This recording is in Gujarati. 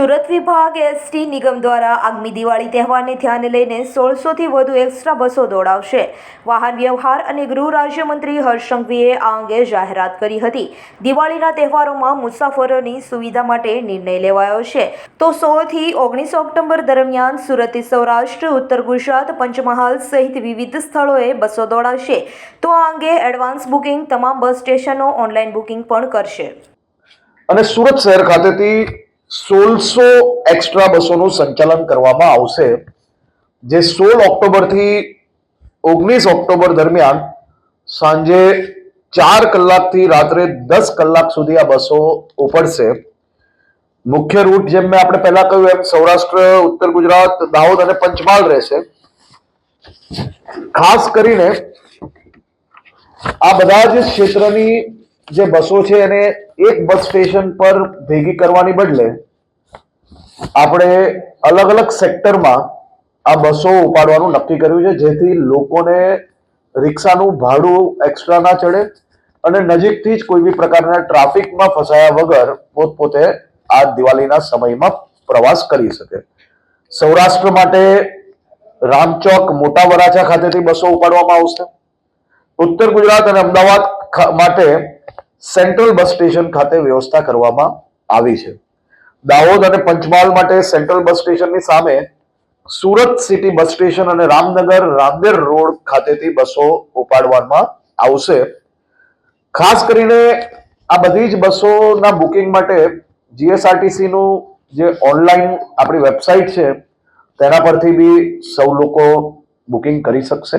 સુરત વિભાગ એસટી નિગમ દ્વારા આગામી દિવાળી તહેવારને ધ્યાને લઈને સોળસોથી વધુ એક્સ્ટ્રા બસો દોડાવશે. વાહન વ્યવહાર અને ગૃહ રાજ્યમંત્રી હર્ષંઘવીએ આ અંગે જાહેરાત કરી હતી. દિવાળીના તહેવારોમાં મુસાફરોની સુવિધા માટે નિર્ણય લેવાયો છે. તો સોળથી ઓગણીસ ઓક્ટોબર દરમિયાન સુરતથી સૌરાષ્ટ્ર, ઉત્તર ગુજરાત, પંચમહાલ સહિત વિવિધ સ્થળોએ બસો દોડાશે. તો આ અંગે એડવાન્સ બુકિંગ તમામ બસ સ્ટેશનો ઓનલાઈન બુકિંગ પણ કરશે. અને સુરત શહેર ખાતેથી સોળસો એક્સ્ટ્રા બસોનું સંચાલન કરવામાં આવશે, જે સોળ ઓક્ટોબરથી ઓગણીસ ઓક્ટોબર દરમિયાન સાંજે ચાર કલાકથી રાત્રે દસ કલાક સુધી આ બસો ઉપડશે. મુખ્ય રૂટ જેમ મેં આપણે પહેલા કહ્યું એમ, સૌરાષ્ટ્ર, ઉત્તર ગુજરાત, દાહોદ અને પંચમહાલ રહેશે. ખાસ કરીને આ બધા જ ક્ષેત્રની જે બસો છે એને એક બસ સ્ટેશન પર ભેગી કરવાની બદલે આપણે અલગ અલગ સેક્ટરમાં આ બસો ઉપાડવાનું નક્કી કર્યું છે, જેથી લોકોને રિક્ષાનું ભાડું એક્સ્ટ્રા ના ચડે અને નજીકથી જ કોઈ બી પ્રકારના ટ્રાફિકમાં ફસાયા વગર પોતપોતે આ દિવાળીના સમયમાં પ્રવાસ કરી શકે. સૌરાષ્ટ્ર માટે રામચોક મોટા વરાછા ખાતેથી બસો ઉપાડવામાં આવશે. ઉત્તર ગુજરાત અને અમદાવાદ માટે સેન્ટ્રલ બસ સ્ટેશન ખાતે વ્યવસ્થા કરવામાં આવી છે. દાહોદ અને પંચમહાલ માટે સેન્ટ્રલ બસ સ્ટેશનની સામે સુરત સિટી બસ સ્ટેશન અને રામનગર રાંદેર રોડ ખાતેથી બસો ઉપાડવામાં આવશે. ખાસ કરીને આ બધી જ બસોના બુકિંગ માટે જીએસઆરટીસીનું જે ઓનલાઈન આપણી વેબસાઇટ છે, તેના પરથી બી સૌ લોકો બુકિંગ કરી શકશે.